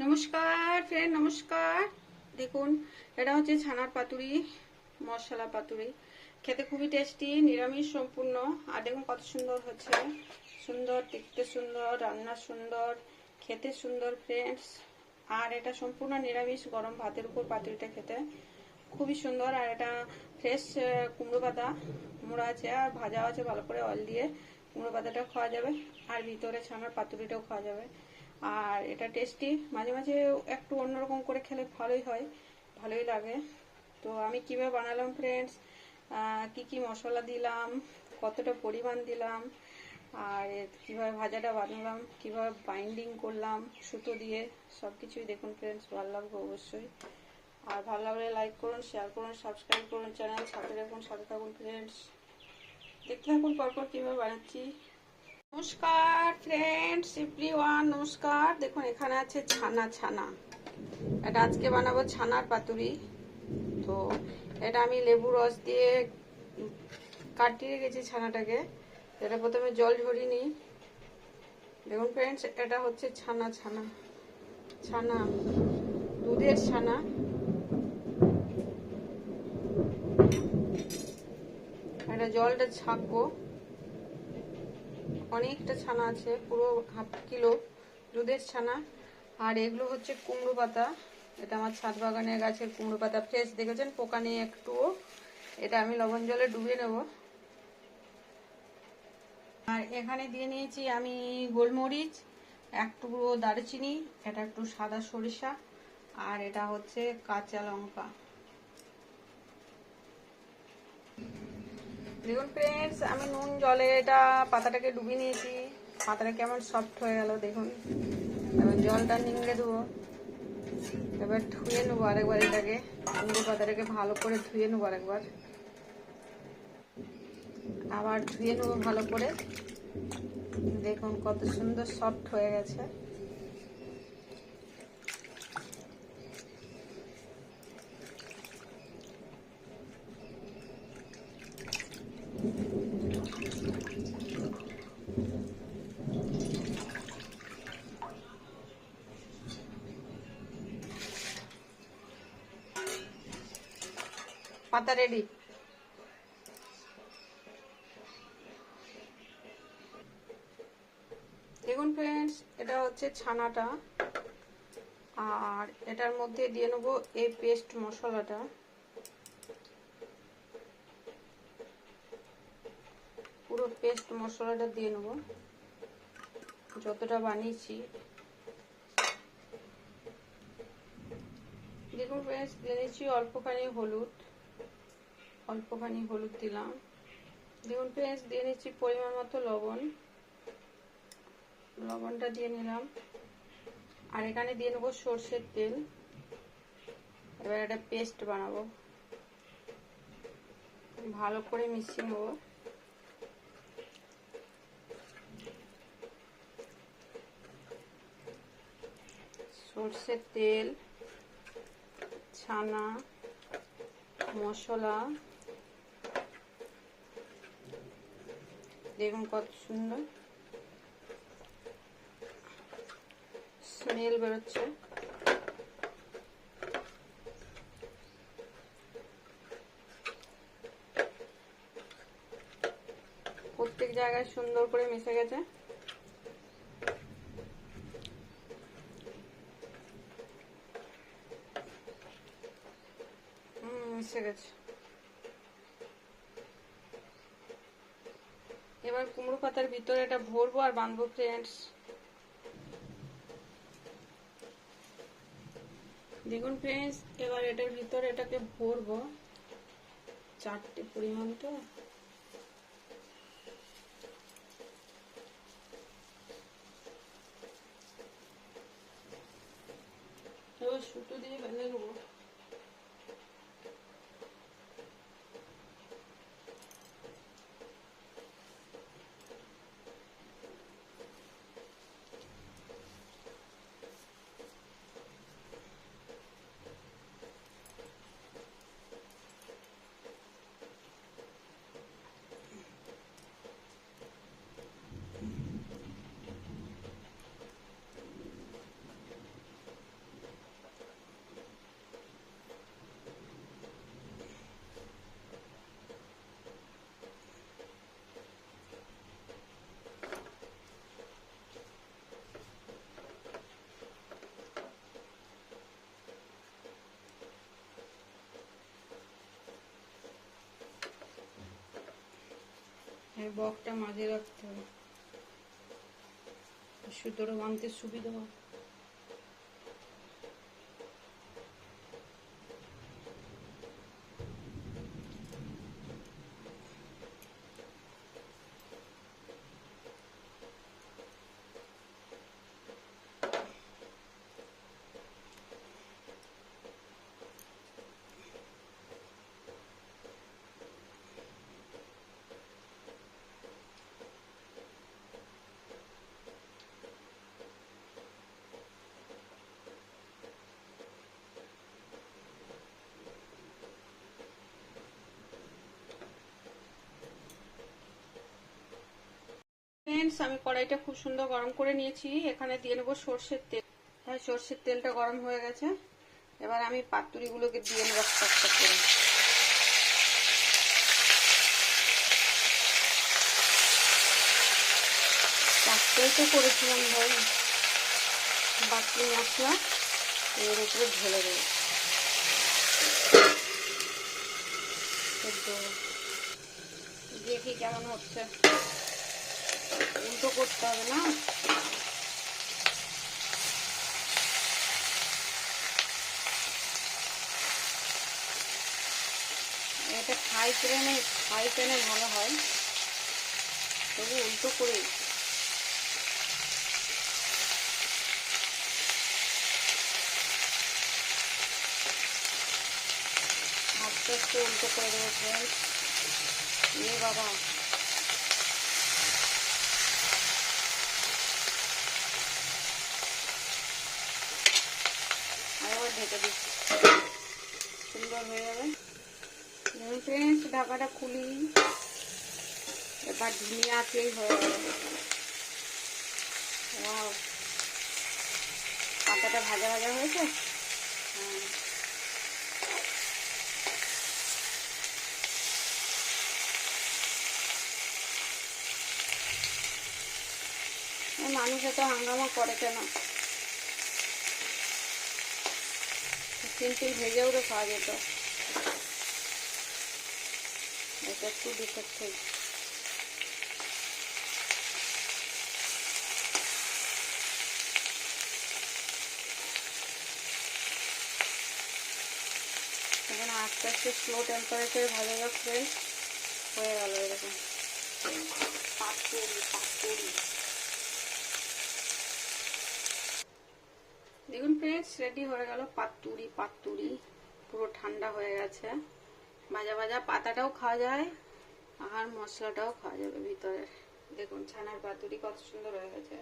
নমস্কার ফ্রেন্ড নমস্কার। দেখুন, এটা হচ্ছে ছানার পাতুরি, মশলা পাতুরি। খেতে খুবই টেস্টি নিরামিষ সম্পূর্ণ। আর দেখুন কত সুন্দর হচ্ছে। সুন্দর, দেখতে সুন্দর, রান্না সুন্দর, খেতে সুন্দর ফ্রেন্ডস আর এটা সম্পূর্ণ নিরামিষ গরম ভাতের উপর পাতুরিটা খেতে। খুবই সুন্দর। আর এটা ফ্রেশ কুমড়ো পাতা মোড়া আছে, আর ভাজা আছে ভালো করে অয়েল দিয়ে। কুমড়ো পাতাটা খাওয়া যাবে। আর ভিতরে ছানার পাতুরিটাও খাওয়া যাবে। আর এটা টেস্টি মাঝে মাঝে একটু অন্যরকম করে খেলে ভালোই হয়, ভালোই লাগে। তো আমি কীভাবে বানালাম ফ্রেন্ডস কি কি মশলা দিলাম? কতটা পরিমাণ দিলাম? আর কীভাবে ভাজাটা বানালাম? কীভাবে বাইন্ডিং করলাম? সুতো দিয়ে সব কিছুই দেখুন ফ্রেন্ডস ভালো লাগবে অবশ্যই। আর ভালো লাগলে লাইক করুন শেয়ার করুন সাবস্ক্রাইব করুন চ্যানেল সাথে রাখুন সাথে থাকুন ফ্রেন্ডস দেখতে থাকুন পরপর কীভাবে বানাচ্ছি। নমস্কার ফ্রেন্ডস এভরি ওয়ান নমস্কার। দেখুন, এখানে আছে ছানা ছানা। এটা আজকে বানাবো ছানার পাতুরি। তো এটা আমি লেবু রস দিয়ে কাটিয়ে রেখেছি ছানাটাকে। এটা প্রথমে জল ঝরিয়ে নিই। দেখুন ফ্রেন্ডস এটা হচ্ছে ছানা ছানা। ছানা, দুধের ছানা। এটা জলটা ছাকবো। অনেকটা ছানা আছে, পুরো হাফ কিলো দুধের ছানা। আর এগুলো হচ্ছে কুমড়ো পাতা। এটা আমার ছাদ বাগানের গাছের কুমড়ো পাতা। ফ্রেশ দেখেছেন? পোকা নিয়ে একটুও। এটা আমি লবণ জলে ডুবিয়ে নেব। আর এখানে দিয়ে নিয়েছি আমি গোলমরিচ, এক টুকরো দারচিনি, এটা একটু সাদা সরিষা, আর এটা হচ্ছে কাঁচা লঙ্কা। দেখুন ফ্রেন্ডস আমি নুন জলে এটা পাতাটাকে ডুবিয়ে নিয়েছি। পাতাটা কেমন সফট হয়ে গেল, দেখুন। এবার জলটা নিংড়ে দেবো। এবার ধুয়ে নেব আরেকবার এটাকে। কুমড়ো পাতাটাকে ভালো করে ধুয়ে নেব আরেকবার। আবার ধুয়ে নেব ভালো করে। দেখুন কত সুন্দর সফট হয়ে গেছে। পাতা রেডি দেখুন ফ্রেন্ডস এটা হচ্ছে ছানাটা। আর এটার মধ্যে দিয়ে নেব এই পেস্ট মশলাটা। পুরো পেস্ট মশলাটা দিয়ে নেব। যতটা বানিয়েছি। দেখুন ফ্রেন্ডস দিয়ে নিচ্ছি অল্পখানি হলুদ। অল্পখানি হলুদ দিলাম। দেখুন ফ্রেন্ডস দিয়ে নিচ্ছি পরিমাণ মতো লবণ। লবণটা দিয়ে নিলাম। আর এখানে দিয়ে নেব সর্ষের তেল। এবার একটা পেস্ট বানাবো। ভালো করে মিশিয়ে নেব। সর্ষের তেল, ছানা, মশলা। দেখুন কত সুন্দর। স্মেল বেরোচ্ছে। প্রত্যেক জায়গায় সুন্দর করে মিশে গেছে। মিশে গেছে। এবার কুমড়ো পাতার ভিতরে এটা ভরবো আর বাঁধবো ফ্রেন্ডস দেখুন ফ্রেন্ডস এবার এটার ভিতরে এটাকে ভরবো। চারটে পরিমাণ তো। সুতো দিয়ে বেঁধে নেব। এই বকটা মাঝে রাখতে হবে। সুতোটা বানতে সুবিধা হবে। ফ্রেন্ডস আমি কড়াইটা খুব সুন্দর গরম করে নিয়েছি। এখানে দিয়ে নেব সর্ষের তেল। হ্যাঁ সর্ষের তেলটা গরম হয়ে গেছে। এবার আমি পাতুরিগুলোকে দিয়ে নেব একটা করে। তো করেছিলাম ভাই। বাকি মশলা এর উপরে ঢেলে দেবো। দেখি কেমন হচ্ছে। উল্টো করতে হবে না? এটা ফ্রাই প্যানে ফ্রাই প্যানে ভালো হয়। তবু উল্টো করে আস্তে আস্তে উল্টো করে দেবো ফ্রেন্ডস এ বাবা আরেকবার ঢাকাটা খুলি। এবার ধিমি পাতাটা ভাজা ভাজা হয়েছে? হ্যাঁ। মানুষ এত হাঙ্গামা করে কেন? সিম্পল ভেজেও তো খাওয়া যেত এটা একটু ডিফেক্টেড এখন আস্তে আস্তে স্লো টেম্পারেচারে ভাজা যাক ফ্রেন্ড হয়ে গেল এরকম পাতুরি পাতুরি দেখুন ফ্রেন্ডস রেডি হয়ে গেল পাতুরি পাতুরি। পুরো ঠান্ডা হয়ে গেছে। ভাজা ভাজা পাতাটাও খাওয়া যায়, আর মশলাটাও খাওয়া যাবে ভিতরে। দেখুন ছানার পাতুরি কত সুন্দর হয়ে গেছে।